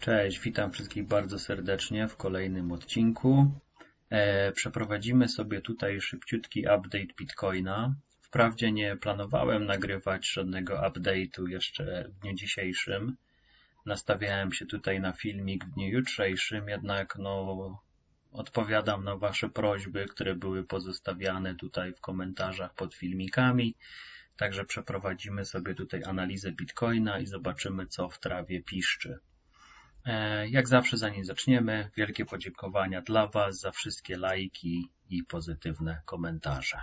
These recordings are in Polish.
Cześć, witam wszystkich bardzo serdecznie w kolejnym odcinku. E, przeprowadzimy sobie tutaj szybciutki update Bitcoina. Wprawdzie nie planowałem nagrywać żadnego update'u jeszcze w dniu dzisiejszym. Nastawiałem się tutaj na filmik w dniu jutrzejszym, jednak no, odpowiadam na Wasze prośby, które były pozostawiane tutaj w komentarzach pod filmikami. Także przeprowadzimy sobie tutaj analizę Bitcoina i zobaczymy, co w trawie piszczy. E, jak zawsze, zanim zaczniemy, wielkie podziękowania dla Was za wszystkie lajki i pozytywne komentarze.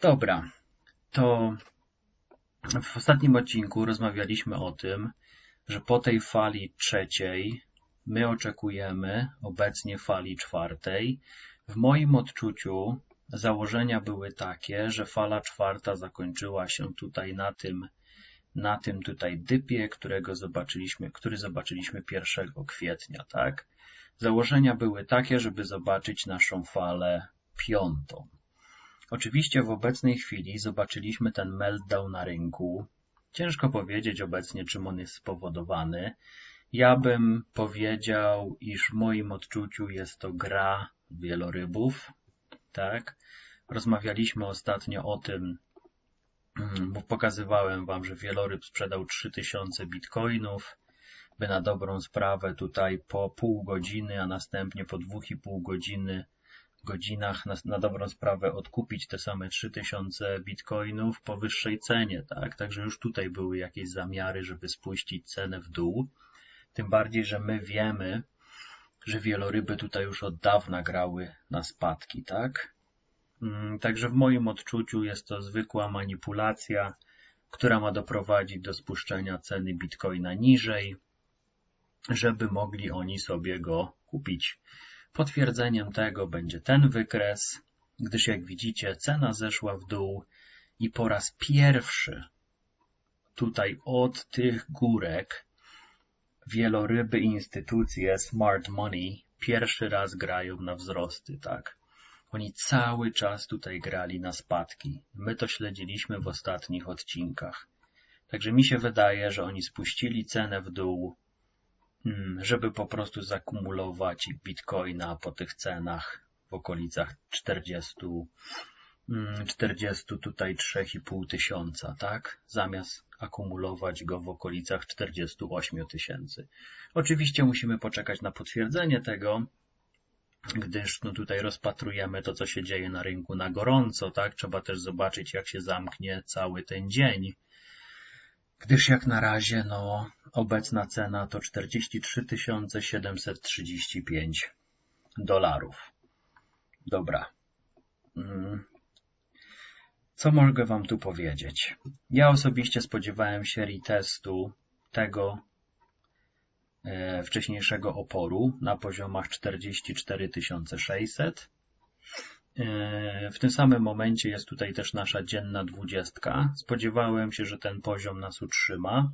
Dobra, to w ostatnim odcinku rozmawialiśmy o tym, że po tej fali trzeciej my oczekujemy obecnie fali czwartej. W moim odczuciu założenia były takie, że fala czwarta zakończyła się tutaj na tym na tym tutaj dypie, którego zobaczyliśmy, który zobaczyliśmy 1 kwietnia, tak? Założenia były takie, żeby zobaczyć naszą falę piątą. Oczywiście w obecnej chwili zobaczyliśmy ten meltdown na rynku. Ciężko powiedzieć obecnie, czym on jest spowodowany. Ja bym powiedział, iż w moim odczuciu jest to gra wielorybów, tak? Rozmawialiśmy ostatnio o tym, bo pokazywałem Wam, że wieloryb sprzedał 3000 bitcoinów, by na dobrą sprawę tutaj po pół godziny, a następnie po dwóch i pół godziny, godzinach na, na dobrą sprawę odkupić te same 3000 bitcoinów po wyższej cenie, tak? Także już tutaj były jakieś zamiary, żeby spuścić cenę w dół. Tym bardziej, że my wiemy, że wieloryby tutaj już od dawna grały na spadki, tak? Mm, także w moim odczuciu jest to zwykła manipulacja, która ma doprowadzić do spuszczenia ceny bitcoina niżej, żeby mogli oni sobie go kupić. Potwierdzeniem tego będzie ten wykres, gdyż jak widzicie cena zeszła w dół i po raz pierwszy tutaj od tych górek wieloryby instytucje smart money pierwszy raz grają na wzrosty, tak? Oni cały czas tutaj grali na spadki. My to śledziliśmy w ostatnich odcinkach. Także mi się wydaje, że oni spuścili cenę w dół, mm, żeby po prostu zakumulować bitcoina po tych cenach w okolicach 40, 40 mm, tutaj 3,5 tysiąca, tak? Zamiast akumulować go w okolicach 48 tysięcy. Oczywiście musimy poczekać na potwierdzenie tego, gdyż no tutaj rozpatrujemy to, co się dzieje na rynku na gorąco, tak? Trzeba też zobaczyć, jak się zamknie cały ten dzień. Gdyż jak na razie, no, obecna cena to 43 735 dolarów. Dobra. Mm. Co mogę Wam tu powiedzieć? Ja osobiście spodziewałem się retestu tego, wcześniejszego oporu na poziomach 44 600. E, w tym samym momencie jest tutaj też nasza dzienna dwudziestka. Spodziewałem się, że ten poziom nas utrzyma.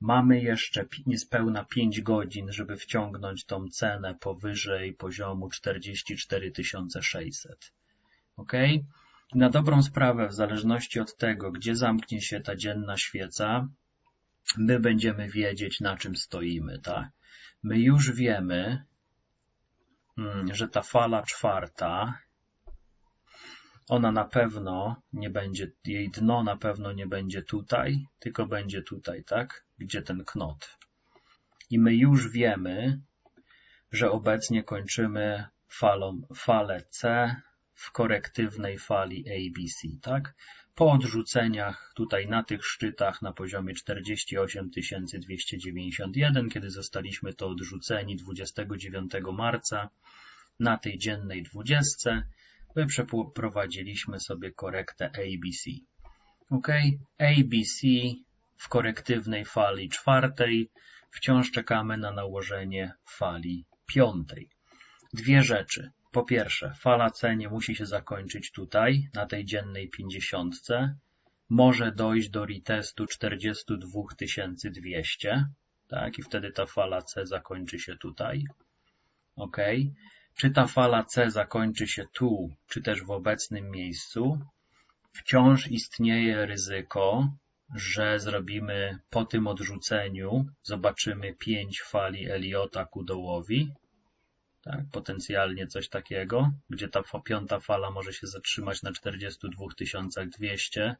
Mamy jeszcze niespełna 5 godzin, żeby wciągnąć tą cenę powyżej poziomu 44 600. Ok? Na dobrą sprawę, w zależności od tego, gdzie zamknie się ta dzienna świeca, my będziemy wiedzieć, na czym stoimy, tak? My już wiemy, mm, że ta fala czwarta, ona na pewno nie będzie, jej dno na pewno nie będzie tutaj, tylko będzie tutaj, tak? Gdzie ten knot. I my już wiemy, że obecnie kończymy falą, falę C w korektywnej fali ABC, tak? Po odrzuceniach tutaj na tych szczytach na poziomie 48 291, kiedy zostaliśmy to odrzuceni 29 marca na tej dziennej 20, my przeprowadziliśmy sobie korektę ABC. Ok, ABC w korektywnej fali czwartej, wciąż czekamy na nałożenie fali piątej. Dwie rzeczy. Po pierwsze, fala C nie musi się zakończyć tutaj, na tej dziennej 50. Może dojść do retestu 42 200, tak, i wtedy ta fala C zakończy się tutaj. OK. Czy ta fala C zakończy się tu, czy też w obecnym miejscu? Wciąż istnieje ryzyko, że zrobimy po tym odrzuceniu, zobaczymy 5 fali Eliota ku dołowi, tak, potencjalnie coś takiego, gdzie ta piąta fala może się zatrzymać na 42 200,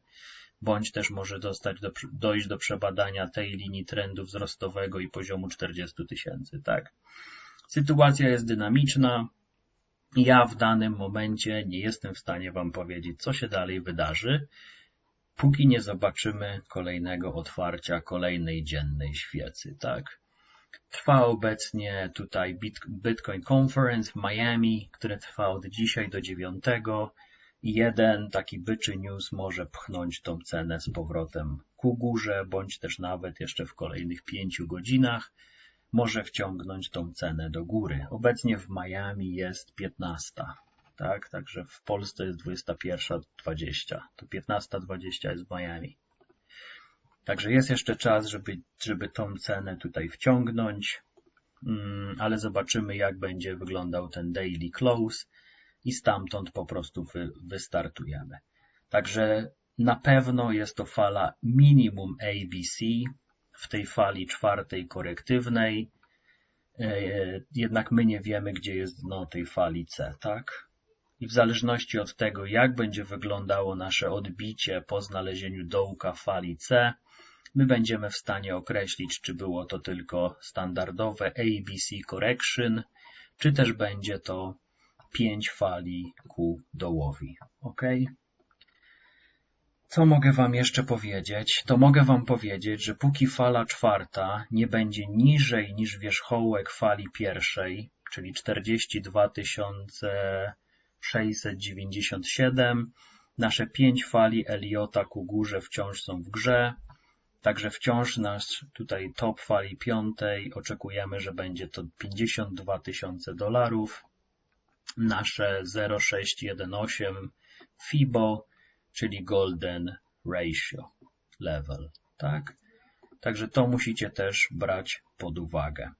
bądź też może dostać do, dojść do przebadania tej linii trendu wzrostowego i poziomu 40 tysięcy. Tak. Sytuacja jest dynamiczna. Ja w danym momencie nie jestem w stanie Wam powiedzieć, co się dalej wydarzy, póki nie zobaczymy kolejnego otwarcia kolejnej dziennej świecy. Tak. Trwa obecnie tutaj Bitcoin Conference w Miami, które trwa od dzisiaj do 9 i jeden taki byczy news może pchnąć tą cenę z powrotem ku górze, bądź też nawet jeszcze w kolejnych pięciu godzinach może wciągnąć tą cenę do góry. Obecnie w Miami jest 15, tak? Także w Polsce jest 21.20, to 15.20 jest w Miami. Także jest jeszcze czas, żeby, żeby tą cenę tutaj wciągnąć, mm, ale zobaczymy, jak będzie wyglądał ten daily close i stamtąd po prostu wy, wystartujemy. Także na pewno jest to fala minimum ABC w tej fali czwartej korektywnej. E, jednak my nie wiemy, gdzie jest dno tej fali C, tak? I w zależności od tego, jak będzie wyglądało nasze odbicie po znalezieniu dołka fali C, my będziemy w stanie określić, czy było to tylko standardowe ABC correction, czy też będzie to 5 fali ku dołowi. Ok? Co mogę Wam jeszcze powiedzieć? To mogę Wam powiedzieć, że póki fala czwarta nie będzie niżej niż wierzchołek fali pierwszej, czyli 42 697, nasze 5 fali Eliota ku górze wciąż są w grze, Także wciąż nasz tutaj top fali piątej oczekujemy, że będzie to 52 tysiące dolarów. Nasze 0,618 FIBO, czyli Golden Ratio Level, tak? Także to musicie też brać pod uwagę.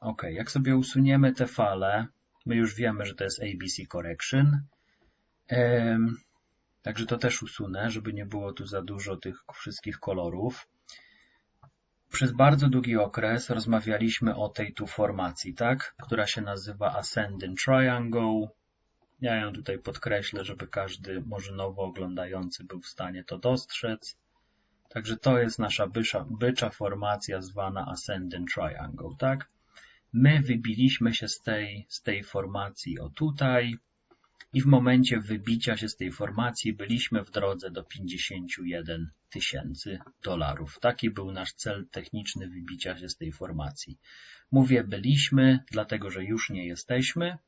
Ok, jak sobie usuniemy te fale, my już wiemy, że to jest ABC Correction. Także to też usunę, żeby nie było tu za dużo tych wszystkich kolorów. Przez bardzo długi okres rozmawialiśmy o tej tu formacji, tak? Która się nazywa Ascending Triangle. Ja ją tutaj podkreślę, żeby każdy, może nowo oglądający, był w stanie to dostrzec. Także to jest nasza bycza, bycza formacja zwana Ascending Triangle, tak? My wybiliśmy się z tej, z tej formacji o tutaj, i w momencie wybicia się z tej formacji byliśmy w drodze do 51 tysięcy dolarów. Taki był nasz cel techniczny wybicia się z tej formacji. Mówię byliśmy, dlatego że już nie jesteśmy.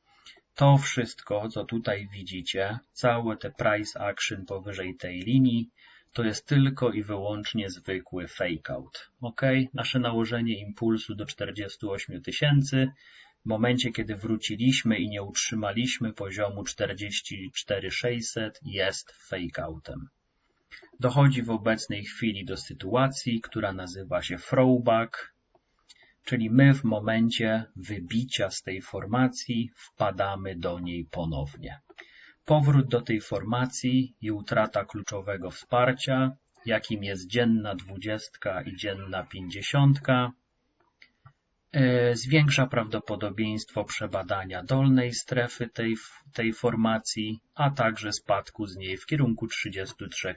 To wszystko, co tutaj widzicie, całe te price action powyżej tej linii, to jest tylko i wyłącznie zwykły fake out. Ok? Nasze nałożenie impulsu do 48 tysięcy w momencie, kiedy wróciliśmy i nie utrzymaliśmy poziomu 44600 jest fakeoutem. Dochodzi w obecnej chwili do sytuacji, która nazywa się throwback, czyli my w momencie wybicia z tej formacji wpadamy do niej ponownie. Powrót do tej formacji i utrata kluczowego wsparcia, jakim jest dzienna dwudziestka i dzienna pięćdziesiątka, zwiększa prawdopodobieństwo przebadania dolnej strefy tej, tej formacji, a także spadku z niej w kierunku 33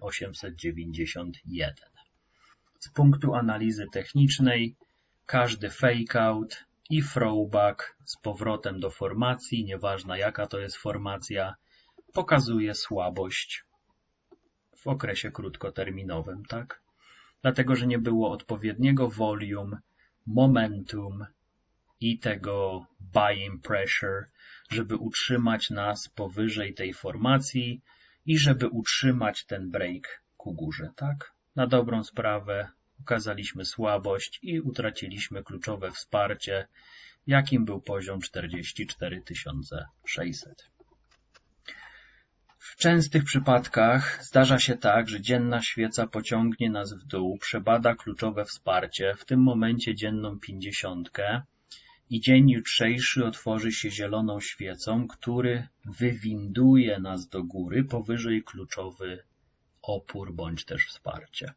891. Z punktu analizy technicznej każdy fakeout i throwback z powrotem do formacji, nieważna jaka to jest formacja, pokazuje słabość w okresie krótkoterminowym, tak? Dlatego, że nie było odpowiedniego volume momentum i tego buying pressure, żeby utrzymać nas powyżej tej formacji i żeby utrzymać ten break ku górze, tak? Na dobrą sprawę ukazaliśmy słabość i utraciliśmy kluczowe wsparcie, jakim był poziom 44 600. W częstych przypadkach zdarza się tak, że dzienna świeca pociągnie nas w dół, przebada kluczowe wsparcie, w tym momencie dzienną pięćdziesiątkę i dzień jutrzejszy otworzy się zieloną świecą, który wywinduje nas do góry powyżej kluczowy opór bądź też wsparcie.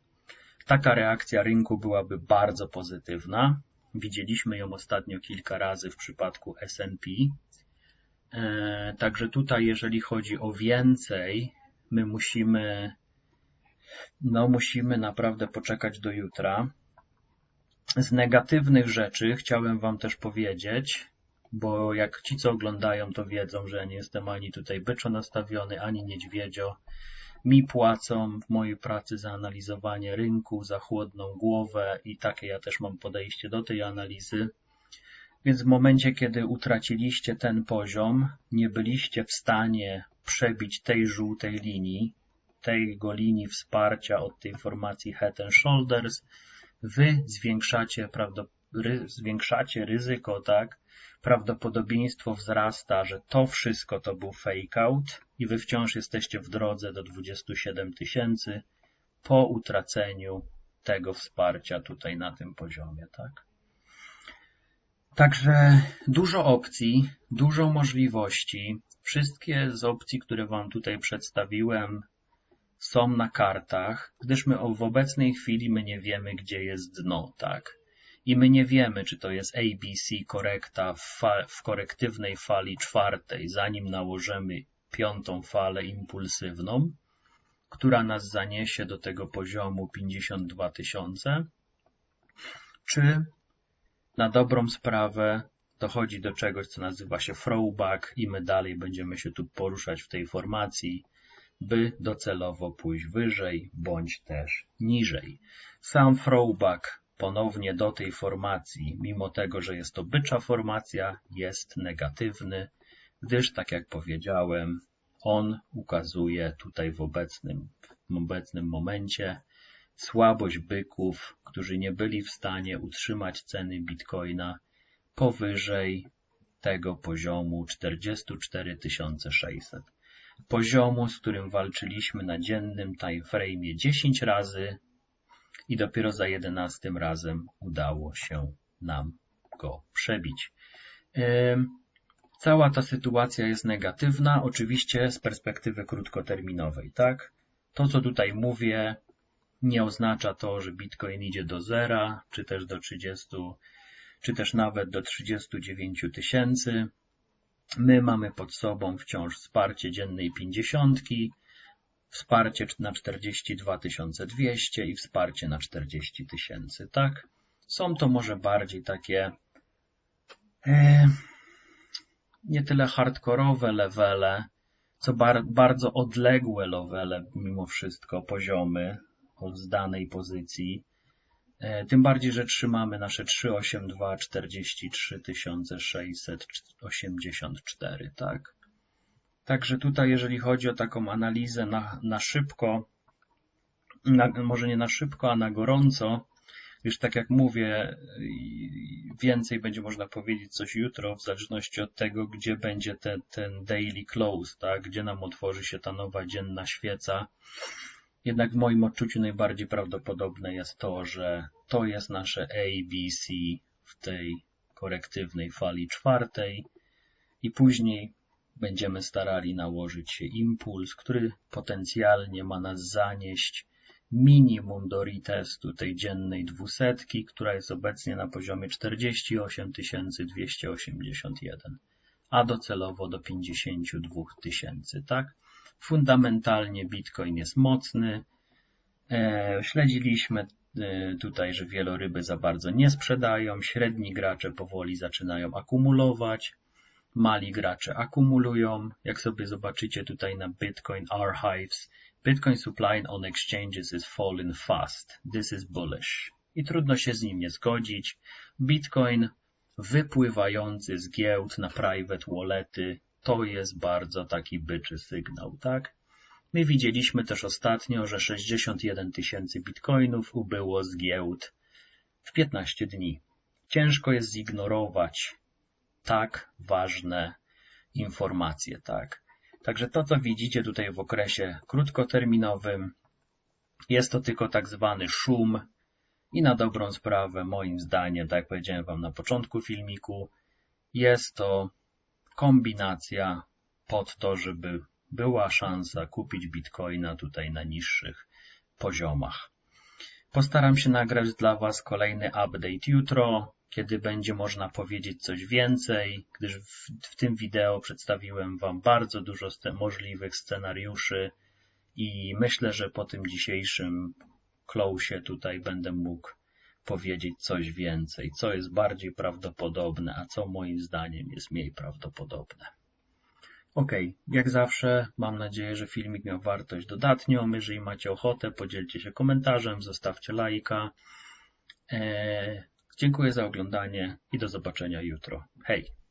Taka reakcja rynku byłaby bardzo pozytywna. Widzieliśmy ją ostatnio kilka razy w przypadku S&P. E, także tutaj, jeżeli chodzi o więcej, my musimy, no musimy naprawdę poczekać do jutra. Z negatywnych rzeczy chciałem Wam też powiedzieć, bo jak ci, co oglądają, to wiedzą, że nie jestem ani tutaj byczo nastawiony, ani niedźwiedzio. Mi płacą w mojej pracy za analizowanie rynku, za chłodną głowę i takie ja też mam podejście do tej analizy. Więc w momencie, kiedy utraciliście ten poziom, nie byliście w stanie przebić tej żółtej linii, tego linii wsparcia od tej formacji Head and Shoulders, wy zwiększacie, zwiększacie ryzyko, tak? Prawdopodobieństwo wzrasta, że to wszystko to był fake out i wy wciąż jesteście w drodze do 27 tysięcy po utraceniu tego wsparcia tutaj na tym poziomie, tak? Także dużo opcji, dużo możliwości. Wszystkie z opcji, które Wam tutaj przedstawiłem, są na kartach, gdyż my w obecnej chwili my nie wiemy, gdzie jest dno, tak? I my nie wiemy, czy to jest ABC korekta w, w korektywnej fali czwartej, zanim nałożymy piątą falę impulsywną, która nas zaniesie do tego poziomu 52 tysiące, czy na dobrą sprawę dochodzi do czegoś, co nazywa się throwback i my dalej będziemy się tu poruszać w tej formacji, by docelowo pójść wyżej bądź też niżej. Sam throwback ponownie do tej formacji, mimo tego, że jest to bycza formacja, jest negatywny, gdyż, tak jak powiedziałem, on ukazuje tutaj w obecnym, w obecnym momencie słabość byków, którzy nie byli w stanie utrzymać ceny bitcoina powyżej tego poziomu 44 600. Poziomu, z którym walczyliśmy na dziennym timeframe 10 razy i dopiero za 11 razem udało się nam go przebić. Cała ta sytuacja jest negatywna, oczywiście z perspektywy krótkoterminowej, tak? To, co tutaj mówię, nie oznacza to, że Bitcoin idzie do zera, czy też do 30, czy też nawet do 39 tysięcy. My mamy pod sobą wciąż wsparcie dziennej pięćdziesiątki, wsparcie na 42 200 i wsparcie na 40 tysięcy, tak? Są to może bardziej takie e, nie tyle hardkorowe levele, co bar, bardzo odległe levele, mimo wszystko poziomy z danej pozycji. E, tym bardziej, że trzymamy nasze 382 43 684, tak? Także tutaj, jeżeli chodzi o taką analizę na, na szybko, na, może nie na szybko, a na gorąco, już tak jak mówię, więcej będzie można powiedzieć coś jutro, w zależności od tego, gdzie będzie ten, ten daily close, tak? gdzie nam otworzy się ta nowa dzienna świeca. Jednak w moim odczuciu najbardziej prawdopodobne jest to, że to jest nasze ABC w tej korektywnej fali czwartej i później będziemy starali nałożyć się impuls, który potencjalnie ma nas zanieść minimum do retestu tej dziennej dwusetki, która jest obecnie na poziomie 48 281, a docelowo do 52 tysięcy, tak? Fundamentalnie Bitcoin jest mocny. E, śledziliśmy e, tutaj, że wieloryby za bardzo nie sprzedają, średni gracze powoli zaczynają akumulować, mali gracze akumulują. Jak sobie zobaczycie tutaj na Bitcoin Archives, Bitcoin supply on exchanges is falling fast. This is bullish. I trudno się z nim nie zgodzić. Bitcoin wypływający z giełd na private wallety to jest bardzo taki byczy sygnał, tak? My widzieliśmy też ostatnio, że 61 tysięcy bitcoinów ubyło z giełd w 15 dni. Ciężko jest zignorować tak ważne informacje, tak? Także to, co widzicie tutaj w okresie krótkoterminowym, jest to tylko tak zwany szum i na dobrą sprawę, moim zdaniem, tak jak powiedziałem Wam na początku filmiku, jest to kombinacja pod to, żeby była szansa kupić bitcoina tutaj na niższych poziomach. Postaram się nagrać dla Was kolejny update jutro, kiedy będzie można powiedzieć coś więcej, gdyż w, w tym wideo przedstawiłem Wam bardzo dużo możliwych scenariuszy i myślę, że po tym dzisiejszym close tutaj będę mógł powiedzieć coś więcej, co jest bardziej prawdopodobne, a co moim zdaniem jest mniej prawdopodobne. Ok, jak zawsze mam nadzieję, że filmik miał wartość dodatnią. Jeżeli macie ochotę, podzielcie się komentarzem, zostawcie lajka. Eee, dziękuję za oglądanie i do zobaczenia jutro. Hej!